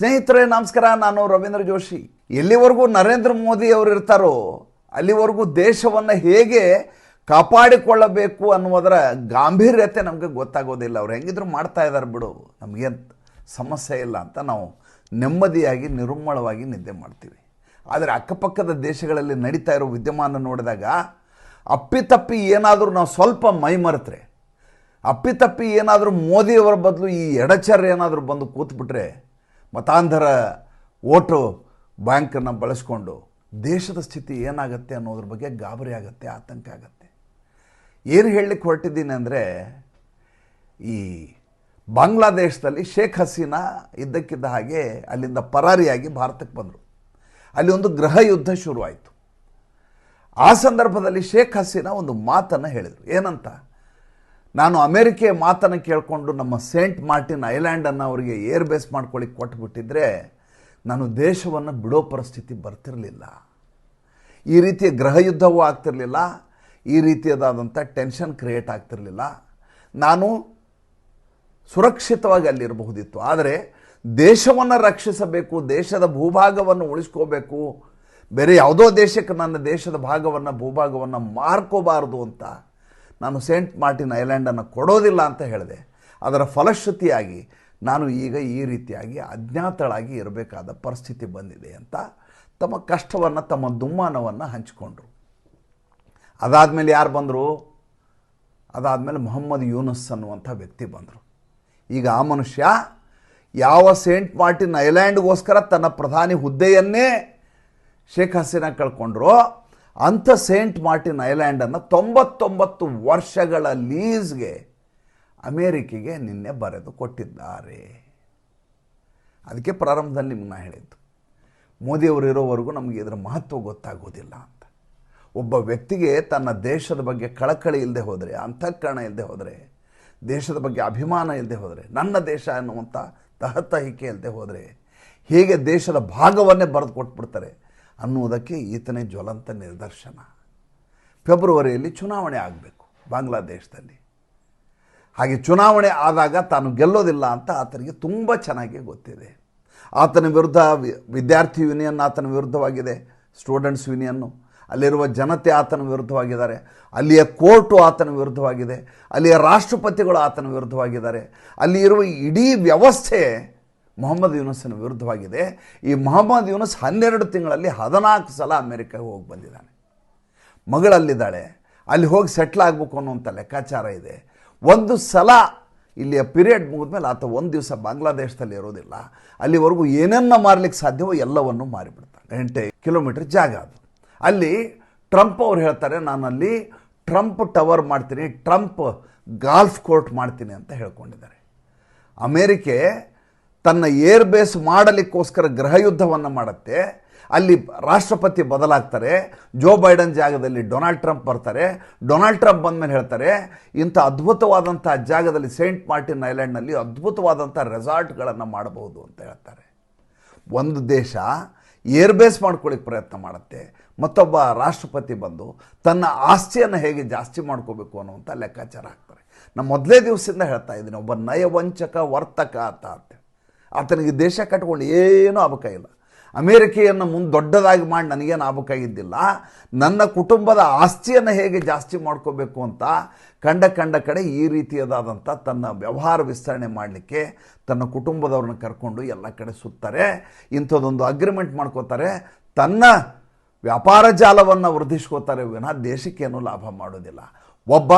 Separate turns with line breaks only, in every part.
ಸ್ನೇಹಿತರೆ, ನಮಸ್ಕಾರ. ನಾನು ರವೀಂದ್ರ ಜೋಶಿ. ಎಲ್ಲಿವರೆಗೂ ನರೇಂದ್ರ ಮೋದಿ ಅವರು ಇರ್ತಾರೋ, ಅಲ್ಲಿವರೆಗೂ ದೇಶವನ್ನು ಹೇಗೆ ಕಾಪಾಡಿಕೊಳ್ಳಬೇಕು ಅನ್ನುವುದರ ಗಾಂಭೀರ್ಯತೆ ನಮಗೆ ಗೊತ್ತಾಗೋದಿಲ್ಲ. ಅವ್ರು ಹೆಂಗಿದ್ರು ಮಾಡ್ತಾ ಇದ್ದಾರೆ ಬಿಡು. ನಮಗೆ ಸಮಸ್ಯೆ ಇಲ್ಲ ಅಂತ ನಾವು ನೆಮ್ಮದಿಯಾಗಿ ನಿರುಮ್ಮಳವಾಗಿ ನಿದ್ದೆ ಮಾಡ್ತೀವಿ. ಆದರೆ ಅಕ್ಕಪಕ್ಕದ ದೇಶಗಳಲ್ಲಿ ನಡೀತಾ ಇರೋ ವಿದ್ಯಮಾನ ನೋಡಿದಾಗ, ಅಪ್ಪಿತಪ್ಪಿ ಏನಾದರೂ ನಾವು ಸ್ವಲ್ಪ ಮೈ ಮರೆತರೆ, ಅಪ್ಪಿತಪ್ಪಿ ಏನಾದರೂ ಮೋದಿಯವರ ಬದಲು ಈ ಎಡಚರ್ ಏನಾದರೂ ಬಂದು ಕೂತ್ಬಿಟ್ರೆ ಮತಾಂಧರ ಓಟು ಬ್ಯಾಂಕನ್ನು ಬಳಸ್ಕೊಂಡು ದೇಶದ ಸ್ಥಿತಿ ಏನಾಗುತ್ತೆ ಅನ್ನೋದ್ರ ಬಗ್ಗೆ ಗಾಬರಿ ಆಗುತ್ತೆ, ಆತಂಕ ಆಗುತ್ತೆ. ಏನು ಹೇಳಲಿಕ್ಕೆ ಹೊರಟಿದ್ದೀನಿ ಅಂದರೆ, ಈ ಬಾಂಗ್ಲಾದೇಶದಲ್ಲಿ ಶೇಖ್ ಹಸೀನಾ ಇದ್ದಕ್ಕಿದ್ದ ಹಾಗೆ ಅಲ್ಲಿಂದ ಪರಾರಿಯಾಗಿ ಭಾರತಕ್ಕೆ ಬಂದರು. ಅಲ್ಲಿ ಒಂದು ಗೃಹ ಯುದ್ಧ ಶುರುವಾಯಿತು. ಆ ಸಂದರ್ಭದಲ್ಲಿ ಶೇಖ್ ಹಸೀನಾ ಒಂದು ಮಾತನ್ನು ಹೇಳಿದರು. ಏನಂತ? ನಾನು ಅಮೇರಿಕೆಯ ಮಾತನ್ನು ಕೇಳಿಕೊಂಡು ನಮ್ಮ ಸೇಂಟ್ ಮಾರ್ಟಿನ್ ಐಲ್ಯಾಂಡನ್ನು ಅವರಿಗೆ ಏರ್ ಬೇಸ್ ಮಾಡ್ಕೊಳ್ಳಿ ಕೊಟ್ಬಿಟ್ಟಿದ್ರೆ ನಾನು ದೇಶವನ್ನು ಬಿಡೋ ಪರಿಸ್ಥಿತಿ ಬರ್ತಿರಲಿಲ್ಲ. ಈ ರೀತಿಯ ಗ್ರಹ ಯುದ್ಧವೂ ಆಗ್ತಿರಲಿಲ್ಲ. ಈ ರೀತಿಯದಾದಂಥ ಟೆನ್ಷನ್ ಕ್ರಿಯೇಟ್ ಆಗ್ತಿರಲಿಲ್ಲ. ನಾನು ಸುರಕ್ಷಿತವಾಗಿ ಅಲ್ಲಿರಬಹುದಿತ್ತು. ಆದರೆ ದೇಶವನ್ನು ರಕ್ಷಿಸಬೇಕು, ದೇಶದ ಭೂಭಾಗವನ್ನು ಉಳಿಸ್ಕೋಬೇಕು, ಬೇರೆ ಯಾವುದೋ ದೇಶಕ್ಕೆ ನನ್ನ ದೇಶದ ಭಾಗವನ್ನು, ಭೂಭಾಗವನ್ನು ಮಾರ್ಕೋಬಾರ್ದು ಅಂತ ನಾನು ಸೇಂಟ್ ಮಾರ್ಟಿನ್ ಐಲ್ಯಾಂಡನ್ನು ಕೊಡೋದಿಲ್ಲ ಅಂತ ಹೇಳಿದೆ. ಅದರ ಫಲಶ್ರುತಿಯಾಗಿ ನಾನು ಈಗ ಈ ರೀತಿಯಾಗಿ ಅಜ್ಞಾತಳಾಗಿ ಇರಬೇಕಾದ ಪರಿಸ್ಥಿತಿ ಬಂದಿದೆ ಅಂತ ತಮ್ಮ ಕಷ್ಟವನ್ನು, ತಮ್ಮ ದುಮ್ಮಾನವನ್ನು ಹಂಚಿಕೊಂಡ್ರು. ಅದಾದಮೇಲೆ ಯಾರು ಬಂದರು? ಅದಾದಮೇಲೆ ಮೊಹಮ್ಮದ್ ಯೂನಸ್ ಅನ್ನುವಂಥ ವ್ಯಕ್ತಿ ಬಂದರು. ಈಗ ಆ ಮನುಷ್ಯ ಯಾವ ಸೇಂಟ್ ಮಾರ್ಟಿನ್ ಐಲ್ಯಾಂಡ್ಗೋಸ್ಕರ ತನ್ನ ಪ್ರಧಾನಿ ಹುದ್ದೆಯನ್ನೇ ಶೇಖ್ ಹಸೀನಾ ಕಳ್ಕೊಂಡ್ರು ಅಂಥ ಸೇಂಟ್ ಮಾರ್ಟಿನ್ ಐಲ್ಯಾಂಡನ್ನು ತೊಂಬತ್ತೊಂಬತ್ತು ವರ್ಷಗಳ ಲೀಸ್ಗೆ ಅಮೇರಿಕೆಗೆ ನಿನ್ನೆ ಬರೆದು ಕೊಟ್ಟಿದ್ದಾರೆ. ಅದಕ್ಕೆ ಪ್ರಾರಂಭದಲ್ಲಿ ನಿಮ್ಗೆ ನಾ ಹೇಳಿದ್ದು ಮೋದಿಯವರು ಇರೋವರೆಗೂ ನಮಗೆ ಇದರ ಮಹತ್ವ ಗೊತ್ತಾಗೋದಿಲ್ಲ ಅಂತ. ಒಬ್ಬ ವ್ಯಕ್ತಿಗೆ ತನ್ನ ದೇಶದ ಬಗ್ಗೆ ಕಳಕಳಿ ಇಲ್ಲದೆ ಹೋದರೆ, ಅಂತಃಕರಣ ಇಲ್ಲದೆ ಹೋದರೆ, ದೇಶದ ಬಗ್ಗೆ ಅಭಿಮಾನ ಇಲ್ಲದೆ ಹೋದರೆ, ನನ್ನ ದೇಶ ಅನ್ನುವಂಥ ತಹತಹಿಕೆ ಇಲ್ಲದೆ ಹೋದರೆ, ಹೇಗೆ ದೇಶದ ಭಾಗವನ್ನೇ ಬರೆದು ಕೊಟ್ಬಿಡ್ತಾರೆ ಅನ್ನುವುದಕ್ಕೆ ಈತನೇ ಜ್ವಲಂತ ನಿದರ್ಶನ ಫೆಬ್ರವರಿಯಲ್ಲಿ ಚುನಾವಣೆ ಆಗಬೇಕು ಬಾಂಗ್ಲಾದೇಶದಲ್ಲಿ. ಹಾಗೆ ಚುನಾವಣೆ ಆದಾಗ ತಾನು ಗೆಲ್ಲೋದಿಲ್ಲ ಅಂತ ಆತನಿಗೆ ತುಂಬ ಚೆನ್ನಾಗಿ ಗೊತ್ತಿದೆ. ಆತನ ವಿರುದ್ಧ ವಿದ್ಯಾರ್ಥಿ ಯೂನಿಯನ್ ಆತನ ವಿರುದ್ಧವಾಗಿದೆ ಸ್ಟೂಡೆಂಟ್ಸ್ ಯೂನಿಯನ್ನು ಅಲ್ಲಿರುವ ಜನತೆ ಆತನ ವಿರುದ್ಧವಾಗಿದ್ದಾರೆ. ಅಲ್ಲಿಯ ಕೋರ್ಟು ಆತನ ವಿರುದ್ಧವಾಗಿದೆ. ಅಲ್ಲಿಯ ರಾಷ್ಟ್ರಪತಿಗಳು ಆತನ ವಿರುದ್ಧವಾಗಿದ್ದಾರೆ. ಅಲ್ಲಿ ಇರುವ ಇಡೀ ವ್ಯವಸ್ಥೆ ಮೊಹಮ್ಮದ್ ಯೂನಸ್ನ ವಿರುದ್ಧವಾಗಿದೆ. ಈ ಮೊಹಮ್ಮದ್ ಯೂನಸ್ ಹನ್ನೆರಡು ತಿಂಗಳಲ್ಲಿ ಹದಿನಾಲ್ಕು ಸಲ ಅಮೆರಿಕಾಗೆ ಹೋಗಿ ಬಂದಿದ್ದಾನೆ. ಮಗಳಲ್ಲಿದ್ದಾಳೆ. ಅಲ್ಲಿ ಹೋಗಿ ಸೆಟ್ಲ್ ಆಗಬೇಕು ಅನ್ನುವಂಥ ಲೆಕ್ಕಾಚಾರ ಇದೆ. ಒಂದು ಸಲ ಇಲ್ಲಿಯ ಪೀರಿಯಡ್ ಮುಗಿದ್ಮೇಲೆ ಆತ ಒಂದು ದಿವಸ ಬಾಂಗ್ಲಾದೇಶದಲ್ಲಿ ಇರೋದಿಲ್ಲ. ಅಲ್ಲಿವರೆಗೂ ಏನನ್ನ ಮಾರಲಿಕ್ಕೆ ಸಾಧ್ಯವೋ ಎಲ್ಲವನ್ನೂ ಮಾರಿಬಿಡ್ತಾನೆ. ಎಂಟೆ ಕಿಲೋಮೀಟರ್ ಜಾಗ ಅದು. ಅಲ್ಲಿ ಟ್ರಂಪ್ ಅವ್ರು ಹೇಳ್ತಾರೆ ಅಲ್ಲಿ ಟ್ರಂಪ್ ಟವರ್ ಮಾಡ್ತೀನಿ, ಟ್ರಂಪ್ ಗಾಲ್ಫ್ ಕೋರ್ಟ್ ಮಾಡ್ತೀನಿ ಅಂತ ಹೇಳ್ಕೊಂಡಿದ್ದಾರೆ. ಅಮೇರಿಕೆ ತನ್ನ ಏರ್ ಬೇಸ್ ಮಾಡಲಿಕ್ಕೋಸ್ಕರ ಗೃಹ ಯುದ್ಧವನ್ನು ಮಾಡುತ್ತೆ. ಅಲ್ಲಿ ರಾಷ್ಟ್ರಪತಿ ಬದಲಾಗ್ತಾರೆ. ಜೋ ಬೈಡನ್ ಜಾಗದಲ್ಲಿ ಡೊನಾಲ್ಡ್ ಟ್ರಂಪ್ ಬರ್ತಾರೆ. ಡೊನಾಲ್ಡ್ ಟ್ರಂಪ್ ಬಂದಮೇಲೆ ಹೇಳ್ತಾರೆ, ಇಂಥ ಅದ್ಭುತವಾದಂಥ ಜಾಗದಲ್ಲಿ ಸೇಂಟ್ ಮಾರ್ಟಿನ್ ಐಲ್ಯಾಂಡ್ನಲ್ಲಿ ಅದ್ಭುತವಾದಂಥ ರೆಸಾರ್ಟ್ಗಳನ್ನು ಮಾಡಬಹುದು ಅಂತ ಹೇಳ್ತಾರೆ. ಒಂದು ದೇಶ ಏರ್ ಬೇಸ್ ಮಾಡ್ಕೊಳ್ಳಿಕ್ಕೆ ಪ್ರಯತ್ನ ಮಾಡುತ್ತೆ. ಮತ್ತೊಬ್ಬ ರಾಷ್ಟ್ರಪತಿ ಬಂದು ತನ್ನ ಆಸ್ತಿಯನ್ನು ಹೇಗೆ ಜಾಸ್ತಿ ಮಾಡ್ಕೋಬೇಕು ಅನ್ನುವಂಥ ಲೆಕ್ಕಾಚಾರ ಹಾಕ್ತಾರೆ. ನಾನು ಮೊದಲೇ ದಿವಸದಿಂದ ಹೇಳ್ತಾ ಇದ್ದೀನಿ, ಒಬ್ಬ ನಯವಂಚಕ ವರ್ತಕ ಅಂತ ಅಂತ. ಆತನಿಗೆ ದೇಶ ಕಟ್ಕೊಂಡು ಏನೂ ಇಲ್ಲ. ಅಮೇರಿಕೆಯನ್ನು ಮುಂದೆ ದೊಡ್ಡದಾಗಿ ಮಾಡಿ ನನಗೇನು ಆಗಬೇಕಾಗಿದ್ದಿಲ್ಲ ನನ್ನ ಕುಟುಂಬದ ಆಸ್ತಿಯನ್ನು ಹೇಗೆ ಜಾಸ್ತಿ ಮಾಡ್ಕೋಬೇಕು ಅಂತ ಕಂಡ ಕಂಡ ಕಡೆ ಈ ರೀತಿಯದಾದಂಥ ತನ್ನ ವ್ಯವಹಾರ ವಿಸ್ತರಣೆ ಮಾಡಲಿಕ್ಕೆ ತನ್ನ ಕುಟುಂಬದವ್ರನ್ನ ಕರ್ಕೊಂಡು ಎಲ್ಲ ಕಡೆ ಸುತ್ತಾರೆ. ಇಂಥದ್ದೊಂದು ಅಗ್ರಿಮೆಂಟ್ ಮಾಡ್ಕೋತಾರೆ. ತನ್ನ ವ್ಯಾಪಾರ ಜಾಲವನ್ನು ವೃದ್ಧಿಸ್ಕೋತಾರೆ. ವಿನಃ ದೇಶಕ್ಕೇನು ಲಾಭ ಮಾಡೋದಿಲ್ಲ. ಒಬ್ಬ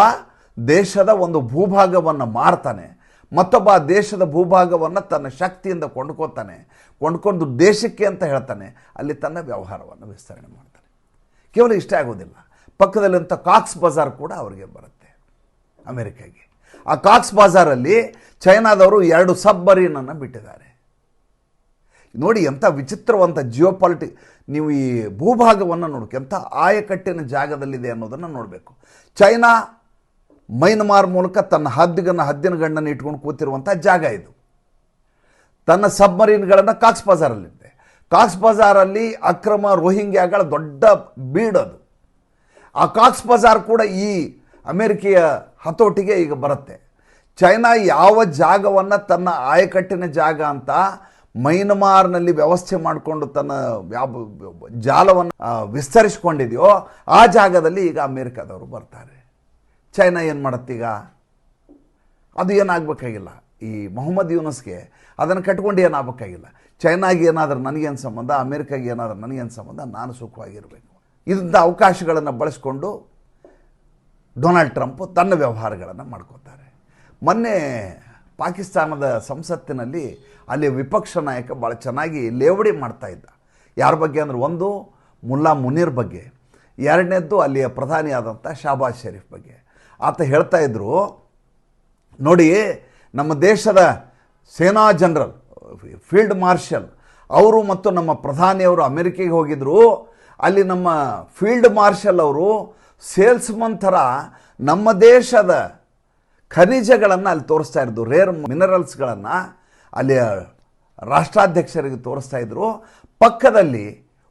ದೇಶದ ಒಂದು ಭೂಭಾಗವನ್ನು ಮಾರ್ತಾನೆ. ಮತ್ತೊಬ್ಬ ಆ ದೇಶದ ಭೂಭಾಗವನ್ನು ತನ್ನ ಶಕ್ತಿಯಿಂದ ಕೊಂಡ್ಕೋತಾನೆ. ಕೊಂಡ್ಕೊಂಡು ದೇಶಕ್ಕೆ ಅಂತ ಹೇಳ್ತಾನೆ. ಅಲ್ಲಿ ತನ್ನ ವ್ಯವಹಾರವನ್ನು ವಿಸ್ತರಣೆ ಮಾಡ್ತಾನೆ. ಕೇವಲ ಇಷ್ಟ ಆಗೋದಿಲ್ಲ. ಪಕ್ಕದಲ್ಲಿಂಥ ಕಾಕ್ಸ್ ಬಜಾರ್ ಕೂಡ ಅವರಿಗೆ ಬರುತ್ತೆ. ಅಮೆರಿಕಾಗೆ. ಆ ಕಾಕ್ಸ್ ಬಜಾರಲ್ಲಿ ಚೈನಾದವರು ಎರಡು ಸಬ್ಮರೀನನ್ನು ಬಿಟ್ಟಿದ್ದಾರೆ. ನೋಡಿ ಎಂಥ ವಿಚಿತ್ರವಂತ ಜಿಯೋಪಾಲಿಟಿ. ನೀವು ಈ ಭೂಭಾಗವನ್ನು ನೋಡಕ್ಕೆ ಎಂಥ ಆಯಕಟ್ಟಿನ ಜಾಗದಲ್ಲಿದೆ ಅನ್ನೋದನ್ನು ನೋಡಬೇಕು. ಚೈನಾ ಮೈನ್ಮಾರ್ ಮೂಲಕ ತನ್ನ ಹದ್ದಿಗನ್ನ ಹದ್ದಿನ ಗಣ್ಣನ್ನು ಇಟ್ಕೊಂಡು ಕೂತಿರುವಂಥ ಜಾಗ ಇದು. ತನ್ನ ಸಬ್ಮರೀನ್ಗಳನ್ನು ಕಾಕ್ಸ್ ಬಜಾರಲ್ಲಿದೆ ಕಾಕ್ಸ್ ಬಜಾರಲ್ಲಿ ಅಕ್ರಮ ರೋಹಿಂಗ್ಯಾಗಳ ದೊಡ್ಡ ಬೀಡದು ಆ ಕಾಕ್ಸ್ ಬಜಾರ್ ಕೂಡ ಈ ಅಮೆರಿಕೆಯ ಹತೋಟಿಗೆ ಈಗ ಬರುತ್ತೆ. ಚೈನಾ ಯಾವ ಜಾಗವನ್ನು ತನ್ನ ಆಯಕಟ್ಟಿನ ಜಾಗ ಅಂತ ಮೈನ್ಮಾರ್ನಲ್ಲಿ ವ್ಯವಸ್ಥೆ ಮಾಡಿಕೊಂಡು ತನ್ನ ಜಾಲವನ್ನು ವಿಸ್ತರಿಸ್ಕೊಂಡಿದೆಯೋ ಆ ಜಾಗದಲ್ಲಿ ಈಗ ಅಮೇರಿಕಾದವರು ಬರ್ತಾರೆ. ಚೈನಾ ಏನು ಮಾಡತ್ತೀಗ? ಅದು ಏನಾಗಬೇಕಾಗಿಲ್ಲ. ಈ ಮೊಹಮ್ಮದ್ ಯೂನಸ್ಗೆ ಅದನ್ನು ಕಟ್ಕೊಂಡು ಏನಾಗಬೇಕಾಗಿಲ್ಲ. ಚೈನಾಗೆ ಏನಾದರೂ ನನಗೇನು ಸಂಬಂಧ, ಅಮೇರಿಕಾಗೆ ಏನಾದರೂ ನನಗೇನು ಸಂಬಂಧ, ನಾನು ಸುಖವಾಗಿರಬೇಕು. ಇದರಿಂದ ಅವಕಾಶಗಳನ್ನು ಬಳಸ್ಕೊಂಡು ಡೊನಾಲ್ಡ್ ಟ್ರಂಪ್ ತನ್ನ ವ್ಯವಹಾರಗಳನ್ನು ಮಾಡ್ಕೋತಾರೆ. ಮೊನ್ನೆ ಪಾಕಿಸ್ತಾನದ ಸಂಸತ್ತಿನಲ್ಲಿ ಅಲ್ಲಿ ವಿಪಕ್ಷ ನಾಯಕ ಭಾಳ ಚೆನ್ನಾಗಿ ಲೇವಡಿ ಮಾಡ್ತಾ ಇದ್ದ. ಯಾರ ಬಗ್ಗೆ ಅಂದ್ರೆ ಒಂದು ಮುಲ್ಲಾ ಮುನೀರ್ ಬಗ್ಗೆ. ಎರಡನೇದ್ದು ಅಲ್ಲಿಯ ಪ್ರಧಾನಿಯಾದಂಥ ಶಾಬಾಜ್ ಶರೀಫ್ ಬಗ್ಗೆ. ಆತ ಹೇಳ್ತಾ ಇದ್ರು, ನೋಡಿ, ನಮ್ಮ ದೇಶದ ಸೇನಾ ಜನರಲ್, ಫೀಲ್ಡ್ ಮಾರ್ಷಲ್, ಅವರು ಮತ್ತು ನಮ್ಮ ಪ್ರಧಾನಿಯವರು ಅಮೆರಿಕೆಗೆ ಹೋಗಿದ್ರು. ಅಲ್ಲಿ ನಮ್ಮ ಫೀಲ್ಡ್ ಮಾರ್ಷಲ್ ಅವರು ಸೇಲ್ಸ್ಮನ್ ಥರ ನಮ್ಮ ದೇಶದ ಖನಿಜಗಳನ್ನು ಅಲ್ಲಿ ತೋರಿಸ್ತಾ ಇದ್ದರು ರೇರ್ ಮಿನರಲ್ಸ್ಗಳನ್ನು ಅಲ್ಲಿ ರಾಷ್ಟ್ರಾಧ್ಯಕ್ಷರಿಗೆ ತೋರಿಸ್ತಾ ಇದ್ದರು ಪಕ್ಕದಲ್ಲಿ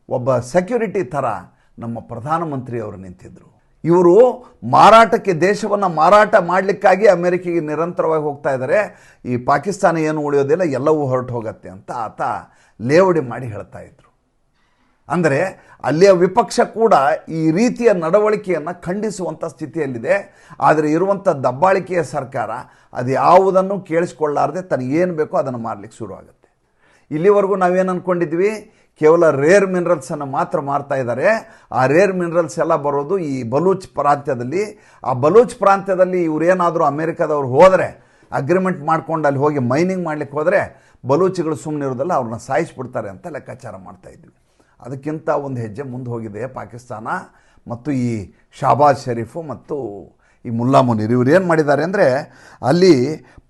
ಒಬ್ಬ ಸೆಕ್ಯೂರಿಟಿ ಥರ ನಮ್ಮ ಪ್ರಧಾನಮಂತ್ರಿಯವರು ನಿಂತಿದ್ದರು ಇವರು ಮಾರಾಟಕ್ಕೆ ದೇಶವನ್ನು ಮಾರಾಟ ಮಾಡಲಿಕ್ಕಾಗಿ ಅಮೆರಿಕೆಗೆ ನಿರಂತರವಾಗಿ ಹೋಗ್ತಾ ಇದ್ದಾರೆ. ಈ ಪಾಕಿಸ್ತಾನ ಏನು ಉಳಿಯೋದಿಲ್ಲ, ಎಲ್ಲವೂ ಹೊರಟು ಹೋಗುತ್ತೆ ಅಂತ ಆತ ಲೇವಡಿ ಮಾಡಿ ಹೇಳ್ತಾ ಇದ್ರು. ಅಂದರೆ ಅಲ್ಲಿಯ ವಿಪಕ್ಷ ಕೂಡ ಈ ರೀತಿಯ ನಡವಳಿಕೆಯನ್ನು ಖಂಡಿಸುವಂಥ ಸ್ಥಿತಿಯಲ್ಲಿದೆ. ಆದರೆ ಇರುವಂಥ ದಬ್ಬಾಳಿಕೆಯ ಸರ್ಕಾರ ಅದು ಯಾವುದನ್ನು ಕೇಳಿಸ್ಕೊಳ್ಳಾರ್ದೆ ತನಗೇನು ಬೇಕೋ ಅದನ್ನು ಮಾರಲಿಕ್ಕೆ ಶುರುವಾಗುತ್ತೆ. ಇಲ್ಲಿವರೆಗೂ ನಾವೇನು ಅಂದ್ಕೊಂಡಿದ್ವಿ ಕೇವಲ ರೇರ್ ಮಿನರಲ್ಸನ್ನು ಮಾತ್ರ ಮಾರ್ತಾ ಇದ್ದಾರೆ. ಆ ರೇರ್ ಮಿನರಲ್ಸ್ ಎಲ್ಲ ಬರೋದು ಈ ಬಲೂಚ್ ಪ್ರಾಂತ್ಯದಲ್ಲಿ. ಆ ಬಲೂಚ್ ಪ್ರಾಂತ್ಯದಲ್ಲಿ ಇವರೇನಾದರೂ ಅಮೇರಿಕಾದವ್ರು ಹೋದರೆ ಅಗ್ರಿಮೆಂಟ್ ಮಾಡ್ಕೊಂಡು ಅಲ್ಲಿ ಹೋಗಿ ಮೈನಿಂಗ್ ಮಾಡ್ಲಿಕ್ಕೆ ಹೋದರೆ, ಬಲೂಚಿಗಳು ಸುಮ್ಮನೆ ಇರೋದಲ್ಲ, ಅವ್ರನ್ನ ಸಾಯಿಸ್ಬಿಡ್ತಾರೆ ಅಂತ ಲೆಕ್ಕಾಚಾರ ಮಾಡ್ತಾ ಇದ್ವಿ ಅದಕ್ಕಿಂತ ಒಂದು ಹೆಜ್ಜೆ ಮುಂದೆ ಹೋಗಿದೆ ಪಾಕಿಸ್ತಾನ ಮತ್ತು ಈ ಶಾಬಾಜ್ ಶರೀಫು ಮತ್ತು ಈ ಮುಲ್ಲಾ ಮುನೀರ್. ಇವ್ರು ಏನು ಮಾಡಿದ್ದಾರೆ ಅಂದರೆ, ಅಲ್ಲಿ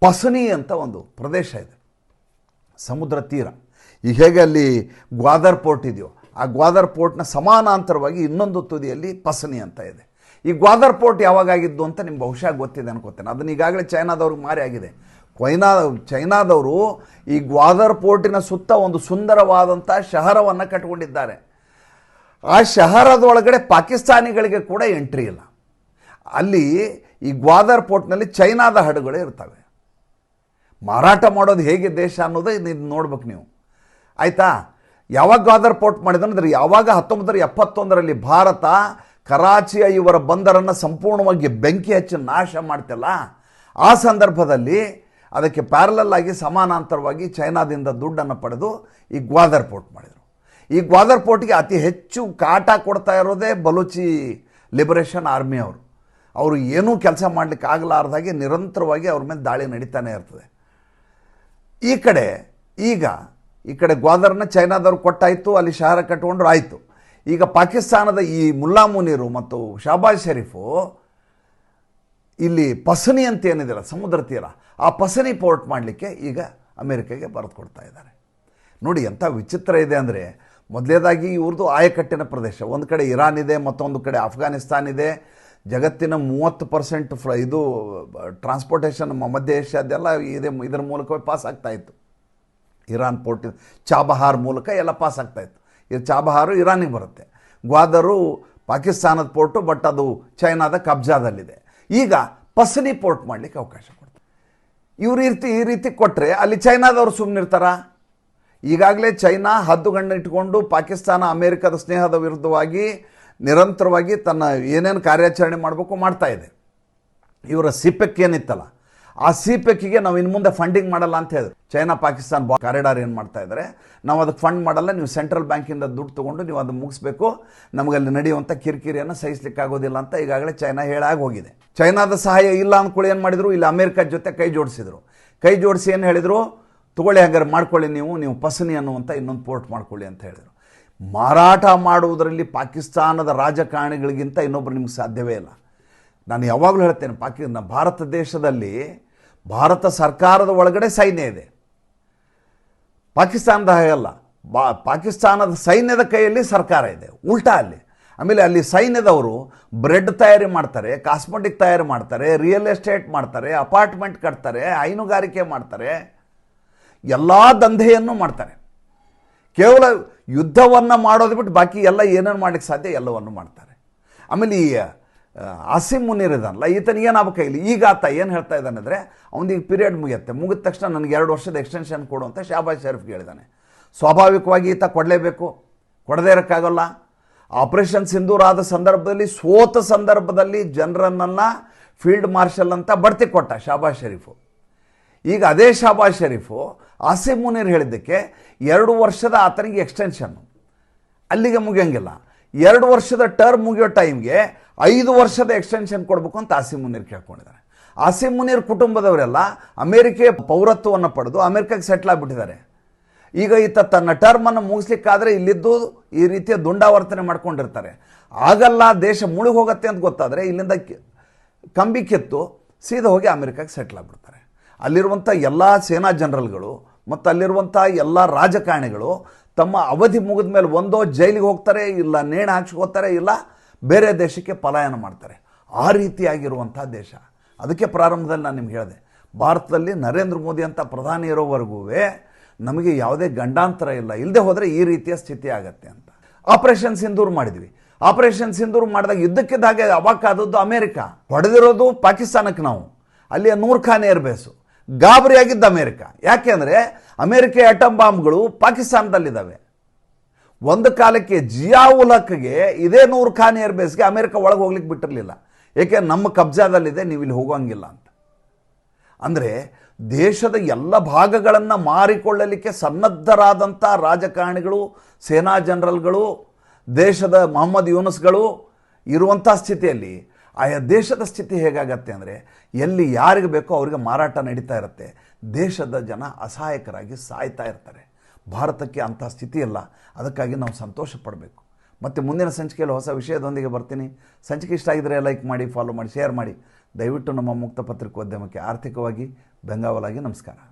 ಪಸನಿ ಅಂತ ಒಂದು ಪ್ರದೇಶ ಇದೆ. ಸಮುದ್ರ ತೀರ. ಈಗ ಹೇಗೆ ಅಲ್ಲಿ ಗ್ವಾದರ್ ಪೋರ್ಟ್ ಇದೆಯೋ, ಆ ಗ್ವಾದರ್ ಪೋರ್ಟ್ನ ಸಮಾನಾಂತರವಾಗಿ ಇನ್ನೊಂದು ತುದಿಯಲ್ಲಿ ಪಸನಿ ಅಂತ ಇದೆ. ಈ ಗ್ವಾದರ್ ಪೋರ್ಟ್ ಯಾವಾಗಾಗಿದ್ದು ಅಂತ ನಿಮ್ಗೆ ಬಹುಶಃ ಗೊತ್ತಿದೆ ಅನ್ಕೋತೇನೆ. ಅದನ್ನ ಈಗಾಗಲೇ ಚೈನಾದವ್ರಿಗೆ ಮಾರಿ ಆಗಿದೆ. ಕೊಯ್ನಾ, ಚೈನಾದವರು ಈ ಗ್ವಾದರ್ ಪೋರ್ಟಿನ ಸುತ್ತ ಒಂದು ಸುಂದರವಾದಂಥ ಶಹರವನ್ನು ಕಟ್ಕೊಂಡಿದ್ದಾರೆ. ಆ ಶಹರದೊಳಗಡೆ ಪಾಕಿಸ್ತಾನಿಗಳಿಗೆ ಕೂಡ ಎಂಟ್ರಿ ಇಲ್ಲ. ಅಲ್ಲಿ ಈ ಗ್ವಾದರ್ ಪೋರ್ಟ್ನಲ್ಲಿ ಚೈನಾದ ಹಡಗುಗಳು ಇರ್ತವೆ. ಮಾರಾಟ ಮಾಡೋದು ಹೇಗೆ ದೇಶ ಅನ್ನೋದು ಇದು ನೋಡ್ಬೇಕು ನೀವು. ಆಯಿತಾ? ಯಾವಾಗ ಗಾದರ್ ಪೋರ್ಟ್ ಮಾಡಿದ್ರೆ ಯಾವಾಗ ಹತ್ತೊಂಬತ್ತರ ಎಪ್ಪತ್ತೊಂದರಲ್ಲಿ ಭಾರತ ಕರಾಚಿಯ ಇವರ ಬಂದರನ್ನು ಸಂಪೂರ್ಣವಾಗಿ ಬೆಂಕಿ ಹಚ್ಚಿ ನಾಶ ಮಾಡ್ತಲ್ಲ? ಆ ಸಂದರ್ಭದಲ್ಲಿ ಅದಕ್ಕೆ ಪ್ಯಾರಲಲ್ ಆಗಿ ಸಮಾನಾಂತರವಾಗಿ ಚೈನಾದಿಂದ ದುಡ್ಡನ್ನು ಪಡೆದು ಈ ಗ್ವಾದರ್ ಪೋರ್ಟ್ ಮಾಡಿದರು. ಈ ಗ್ವಾದರ್ ಪೋರ್ಟ್ಗೆ ಅತಿ ಹೆಚ್ಚು ಕಾಟ ಕೊಡ್ತಾ ಇರೋದೇ ಬಲೂಚಿ ಲಿಬರೇಷನ್ ಆರ್ಮಿ ಅವರು. ಅವರು ಏನೂ ಕೆಲಸ ಮಾಡಲಿಕ್ಕೆ ಆಗಲಾರ್ದಾಗೆ ನಿರಂತರವಾಗಿ ಅವ್ರ ಮೇಲೆ ದಾಳಿ ನಡೀತಾನೆ ಇರ್ತದೆ. ಈ ಕಡೆ ಈಗ ಈ ಕಡೆ ಗ್ವಾದರ್ನ ಚೈನಾದವ್ರು ಕೊಟ್ಟಾಯಿತು, ಅಲ್ಲಿ ಶಹರ ಕಟ್ಕೊಂಡ್ರು ಆಯಿತು. ಈಗ ಪಾಕಿಸ್ತಾನದ ಈ ಮುಲ್ಲಾ ಮುನೀರು ಮತ್ತು ಶಹಬಾಜ್ ಶರೀಫು ಇಲ್ಲಿ ಪಸನಿ ಅಂತ ಏನಿದೆಯಲ್ಲ, ಸಮುದ್ರ ತೀರ, ಆ ಪಸನಿ ಪೋರ್ಟ್ ಮಾಡಲಿಕ್ಕೆ ಈಗ ಅಮೆರಿಕೆಗೆ ಬರೆದು ಕೊಡ್ತಾ ಇದ್ದಾರೆ. ನೋಡಿ, ಎಂಥ ವಿಚಿತ್ರ ಇದೆ ಅಂದರೆ, ಮೊದಲೇದಾಗಿ ಇವ್ರದ್ದು ಆಯಕಟ್ಟಿನ ಪ್ರದೇಶ. ಒಂದು ಕಡೆ ಇರಾನ್ ಇದೆ, ಮತ್ತೊಂದು ಕಡೆ ಅಫ್ಘಾನಿಸ್ತಾನ್ ಇದೆ. ಜಗತ್ತಿನ ಮೂವತ್ತು ಪರ್ಸೆಂಟ್ ಫ್ಲ, ಇದು, ಟ್ರಾನ್ಸ್ಪೋರ್ಟೇಷನ್ ಮಧ್ಯ ಏಷ್ಯಾದೆಲ್ಲ ಇದೆ, ಇದರ ಮೂಲಕವೇ ಪಾಸ್ ಆಗ್ತಾ ಇತ್ತು. ಇರಾನ್ ಪೋರ್ಟ್, ಚಾಬಹಾರ್ ಮೂಲಕ ಎಲ್ಲ ಪಾಸ್ ಆಗ್ತಾ ಇತ್ತು. ಇದು ಚಾಬಹಾರು ಇರಾನಿಗೆ ಬರುತ್ತೆ. ಗ್ವಾದರು ಪಾಕಿಸ್ತಾನದ ಪೋರ್ಟು, ಬಟ್ ಅದು ಚೈನಾದ ಕಬ್ಜಾದಲ್ಲಿದೆ. ಈಗ ಪಸನಿ ಪೋರ್ಟ್ ಮಾಡಲಿಕ್ಕೆ ಅವಕಾಶ ಕೊಡ್ತಾರೆ. ಇವ್ರ ರೀತಿ, ಈ ರೀತಿ ಕೊಟ್ಟರೆ ಅಲ್ಲಿ ಚೈನಾದವರು ಸುಮ್ಮನಿರ್ತಾರ ಈಗಾಗಲೇ ಚೈನಾ ಹದ್ದುಗಣ್ಣ ಇಟ್ಕೊಂಡು ಪಾಕಿಸ್ತಾನ, ಅಮೇರಿಕದ ಸ್ನೇಹದ ವಿರುದ್ಧವಾಗಿ ನಿರಂತರವಾಗಿ ತನ್ನ ಏನೇನು ಕಾರ್ಯಾಚರಣೆ ಮಾಡಬೇಕು ಮಾಡ್ತಾ ಇದೆ. ಇವರ ಸಿಪೆಕ್ ಏನಿತ್ತಲ್ಲ ಆ ಸಿ ಪೆಕ್ಕಿಗೆ ನಾವು ಇನ್ನು ಮುಂದೆ ಫಂಡಿಂಗ್ ಮಾಡಲ್ಲ ಅಂತ ಹೇಳಿದ್ರು. ಚೈನಾ ಪಾಕಿಸ್ತಾನ ಬಾ ಕಾರಿಡಾರ್ ಏನು ಮಾಡ್ತಾ ಇದ್ದಾರೆ ನಾವು ಅದಕ್ಕೆ ಫಂಡ್ ಮಾಡಲ್ಲ, ನೀವು ಸೆಂಟ್ರಲ್ ಬ್ಯಾಂಕಿಂದ ದುಡ್ಡು ತೊಗೊಂಡು ನೀವು ಅದು ಮುಗಿಸ್ಬೇಕು. ನಮಗಲ್ಲಿ ನಡೆಯುವಂಥ ಕಿರಿಕಿರಿಯನ್ನು ಸಹಿಸ್ಲಿಕ್ಕಾಗೋದಿಲ್ಲ ಅಂತ ಈಗಾಗಲೇ ಚೈನಾ ಹೇಳಾಗಿ ಹೋಗಿದೆ. ಚೈನಾದ ಸಹಾಯ ಇಲ್ಲ ಅಂದ್ಕೊಳ್ಳಿ ಏನು ಮಾಡಿದ್ರು? ಇಲ್ಲಿ ಅಮೆರಿಕದ ಜೊತೆ ಕೈ ಜೋಡಿಸಿದ್ರು. ಕೈ ಜೋಡಿಸಿ ಏನು ಹೇಳಿದರು? ತಗೊಳ್ಳಿ ಹಾಗಾದ್ರೆ ಮಾಡ್ಕೊಳ್ಳಿ ನೀವು ನೀವು ಪಸನಿ ಅನ್ನುವಂಥ ಇನ್ನೊಂದು ಪೋರ್ಟ್ ಮಾಡ್ಕೊಳ್ಳಿ ಅಂತ ಹೇಳಿದರು. ಮಾರಾಟ ಮಾಡುವುದರಲ್ಲಿ ಪಾಕಿಸ್ತಾನದ ರಾಜಕಾರಣಿಗಳಿಗಿಂತ ಇನ್ನೊಬ್ಬರು ನಿಮ್ಗೆ ಸಾಧ್ಯವೇ ಇಲ್ಲ. ನಾನು ಯಾವಾಗಲೂ ಹೇಳ್ತೇನೆ ಪಾಕಿ ನ- ಭಾರತ ದೇಶದಲ್ಲಿ ಭಾರತ ಸರ್ಕಾರದ ಒಳಗಡೆ ಸೈನ್ಯ ಇದೆ. ಪಾಕಿಸ್ತಾನದ ಹಾಗಲ್ಲ ಬಾ, ಪಾಕಿಸ್ತಾನದ ಸೈನ್ಯದ ಕೈಯಲ್ಲಿ ಸರ್ಕಾರ ಇದೆ, ಉಲ್ಟಾ ಅಲ್ಲಿ. ಆಮೇಲೆ ಅಲ್ಲಿ ಸೈನ್ಯದವರು ಬ್ರೆಡ್ ತಯಾರಿ ಮಾಡ್ತಾರೆ, ಕಾಸ್ಮೆಟಿಕ್ ತಯಾರಿ ಮಾಡ್ತಾರೆ, ರಿಯಲ್ ಎಸ್ಟೇಟ್ ಮಾಡ್ತಾರೆ, ಅಪಾರ್ಟ್ಮೆಂಟ್ ಕಟ್ತಾರೆ, ಹೈನುಗಾರಿಕೆ ಮಾಡ್ತಾರೆ, ಎಲ್ಲ ದಂಧೆಯನ್ನು ಮಾಡ್ತಾರೆ. ಕೇವಲ ಯುದ್ಧವನ್ನು ಮಾಡೋದು ಬಿಟ್ಟು ಬಾಕಿ ಎಲ್ಲ ಏನೇನು ಮಾಡಲಿಕ್ಕೆ ಸಾಧ್ಯ ಎಲ್ಲವನ್ನು ಮಾಡ್ತಾರೆ. ಆಮೇಲೆ ಈ ಆಸಿಮ್ ಮುನೀರ್ ಇದಾನಲ್ಲ ಈತನಿಗೆ ಏನಾಗಬೇಕು ಇಲ್ಲಿ ಈಗ ಆತ ಏನು ಹೇಳ್ತಾ ಇದ್ದಾನೆ ಅಂದರೆ, ಅವನಿಗೆ ಪೀರಿಯಡ್ ಮುಗಿಯುತ್ತೆ. ಮುಗಿದ ತಕ್ಷಣ ನನಗೆ ಎರಡು ವರ್ಷದ ಎಕ್ಸ್ಟೆನ್ಷನ್ ಕೊಡು ಅಂತ ಶಾಬಾಜ್ ಶರೀಫ್ಗೆ ಹೇಳಿದ್ದಾನೆ ಸ್ವಾಭಾವಿಕವಾಗಿ ಈತ ಕೊಡಲೇಬೇಕು. ಕೊಡದೇ ಇರೋಕ್ಕಾಗಲ್ಲ. ಆಪರೇಷನ್ ಸಿಂಧೂರ್ ಆದ ಸಂದರ್ಭದಲ್ಲಿ, ಸೋತ ಸಂದರ್ಭದಲ್ಲಿ ಜನರನ್ನೆಲ್ಲ ಫೀಲ್ಡ್ ಮಾರ್ಷಲ್ ಅಂತ ಬಡ್ತಿ ಕೊಟ್ಟ ಶಾಬಾಜ್ ಶರೀಫು ಈಗ ಅದೇ ಶಾಬಾಜ್ ಶರೀಫು ಆಸಿಮ್ ಮುನೀರ್ ಹೇಳಿದ್ದಕ್ಕೆ ಎರಡು ವರ್ಷದ ಆತನಿಗೆ ಎಕ್ಸ್ಟೆನ್ಷನ್ನು ಅಲ್ಲಿಗೆ ಮುಗಿಯೋಂಗಿಲ್ಲ. ಎರಡು ವರ್ಷದ ಟರ್ಮ್ ಮುಗಿಯೋ ಟೈಮ್ಗೆ ಐದು ವರ್ಷದ ಎಕ್ಸ್ಟೆನ್ಷನ್ ಕೊಡಬೇಕು ಅಂತ ಆಸಿಮ್ ಮುನೀರ್ ಕೇಳ್ಕೊಂಡಿದ್ದಾರೆ. ಆಸಿಮ್ ಮುನೀರ್ ಕುಟುಂಬದವರೆಲ್ಲ ಅಮೇರಿಕೆಯ ಪೌರತ್ವವನ್ನು ಪಡೆದು ಅಮೆರಿಕಕ್ಕೆ ಸೆಟ್ಲ್ ಆಗಿಬಿಟ್ಟಿದ್ದಾರೆ. ಈಗ ಈತ ತನ್ನ ಟರ್ಮನ್ನು ಮುಗಿಸ್ಲಿಕ್ಕಾದ್ರೆ ಇಲ್ಲಿದ್ದು ಈ ರೀತಿಯ ದುಂಡಾವರ್ತನೆ ಮಾಡ್ಕೊಂಡಿರ್ತಾರೆ. ಆಗಲ್ಲ, ದೇಶ ಮುಳುಗಿ ಹೋಗುತ್ತೆ ಅಂತ ಗೊತ್ತಾದರೆ ಇಲ್ಲಿಂದ ಕಂಬಿ ಕೆತ್ತು, ಸೀದಾ ಹೋಗಿ ಅಮೆರಿಕಕ್ಕೆ ಸೆಟ್ಲ್ ಆಗಿಬಿಡ್ತಾರೆ. ಅಲ್ಲಿರುವಂಥ ಎಲ್ಲ ಸೇನಾ ಜನರಲ್ಗಳು ಮತ್ತು ಅಲ್ಲಿರುವಂಥ ಎಲ್ಲ ರಾಜಕಾರಣಿಗಳು ತಮ್ಮ ಅವಧಿ ಮುಗಿದ ಮೇಲೆ ಒಂದೋ ಜೈಲಿಗೆ ಹೋಗ್ತಾರೆ, ಇಲ್ಲ ನೇಣು ಹಾಕ್ಸ್ಕೋತಾರೆ, ಇಲ್ಲ ಬೇರೆ ದೇಶಕ್ಕೆ ಪಲಾಯನ ಮಾಡ್ತಾರೆ. ಆ ರೀತಿಯಾಗಿರುವಂಥ ದೇಶ. ಅದಕ್ಕೆ ಪ್ರಾರಂಭದಲ್ಲಿ ನಾನು ನಿಮ್ಗೆ ಹೇಳಿದೆ. ಭಾರತದಲ್ಲಿ ನರೇಂದ್ರ ಮೋದಿ ಅಂತ ಪ್ರಧಾನಿ ಇರೋವರೆಗೂ ನಮಗೆ ಯಾವುದೇ ಗಂಡಾಂತರ ಇಲ್ಲ. ಇಲ್ಲದೆ ಹೋದರೆ ಈ ರೀತಿಯ ಸ್ಥಿತಿ ಆಗತ್ತೆ ಅಂತ. ಆಪರೇಷನ್ ಸಿಂಧೂರ್ ಮಾಡಿದ್ವಿ. ಆಪರೇಷನ್ ಸಿಂಧೂರ್ ಮಾಡಿದಾಗ ಯುದ್ಧಕ್ಕಿದ್ದಾಗೆ ಅವಾಕಾದದ್ದು ಅಮೇರಿಕ. ಹೊಡೆದಿರೋದು ಪಾಕಿಸ್ತಾನಕ್ಕೆ ನಾವು. ಅಲ್ಲಿಯ ನೂರ್ಖಾನ್ ಏರ್ ಬೇಸು. ಗಾಬರಿಯಾಗಿದ್ದ ಅಮೇರಿಕ. ಯಾಕೆಂದರೆ ಅಮೇರಿಕ ಅಟಮ್ ಬಾಂಬ್ಗಳು ಪಾಕಿಸ್ತಾನದಲ್ಲಿದ್ದಾವೆ. ಒಂದು ಕಾಲಕ್ಕೆ ಜಿಯಾ ಉಲಕ್ಗೆ ಇದೇ ನೂರ್ ಖಾನ್ ಏರ್ಬೇಸ್ಗೆ ಅಮೆರಿಕ ಒಳಗೆ ಹೋಗ್ಲಿಕ್ಕೆ ಬಿಟ್ಟಿರಲಿಲ್ಲ. ಏಕೆ ನಮ್ಮ ಕಬ್ಜಾದಲ್ಲಿದೆ, ನೀವು ಇಲ್ಲಿ ಹೋಗೋಂಗಿಲ್ಲ ಅಂತ. ಅಂದರೆ ದೇಶದ ಎಲ್ಲ ಭಾಗಗಳನ್ನು ಮಾರಿಕೊಳ್ಳಲಿಕ್ಕೆ ಸನ್ನದ್ಧರಾದಂಥ ರಾಜಕಾರಣಿಗಳು, ಸೇನಾ ಜನರಲ್ಗಳು, ದೇಶದ ಮೊಹಮ್ಮದ್ ಯೂನಸ್ಗಳು ಇರುವಂಥ ಸ್ಥಿತಿಯಲ್ಲಿ, ಆಯಾ ದೇಶದ ಸ್ಥಿತಿ ಹೇಗಾಗತ್ತೆ ಅಂದರೆ ಎಲ್ಲಿ ಯಾರಿಗೆ ಬೇಕೋ ಅವರಿಗೆ ಮಾರಾಟ ನಡೀತಾ ಇರುತ್ತೆ. ದೇಶದ ಜನ ಅಸಹಾಯಕರಾಗಿ ಸಾಯ್ತಾ ಇರ್ತಾರೆ. ಭಾರತಕ್ಕೆ ಅಂಥ ಸ್ಥಿತಿ ಇಲ್ಲ ಅದಕ್ಕಾಗಿ ನಾವು ಸಂತೋಷ ಪಡಬೇಕು. ಮತ್ತು ಮುಂದಿನ ಸಂಚಿಕೆಯಲ್ಲಿ ಹೊಸ ವಿಷಯದೊಂದಿಗೆ ಬರ್ತೀನಿ. ಸಂಚಿಕೆ ಇಷ್ಟ ಆಗಿದ್ರೆ ಲೈಕ್ ಮಾಡಿ ಫಾಲೋ ಮಾಡಿ ಶೇರ್ ಮಾಡಿ. ದಯವಿಟ್ಟು ನಮ್ಮ ಮುಕ್ತ ಪತ್ರಿಕೋದ್ಯಮಕ್ಕೆ ಆರ್ಥಿಕವಾಗಿ ಬೆಂಗಾವಲಾಗಿ ನಮಸ್ಕಾರ.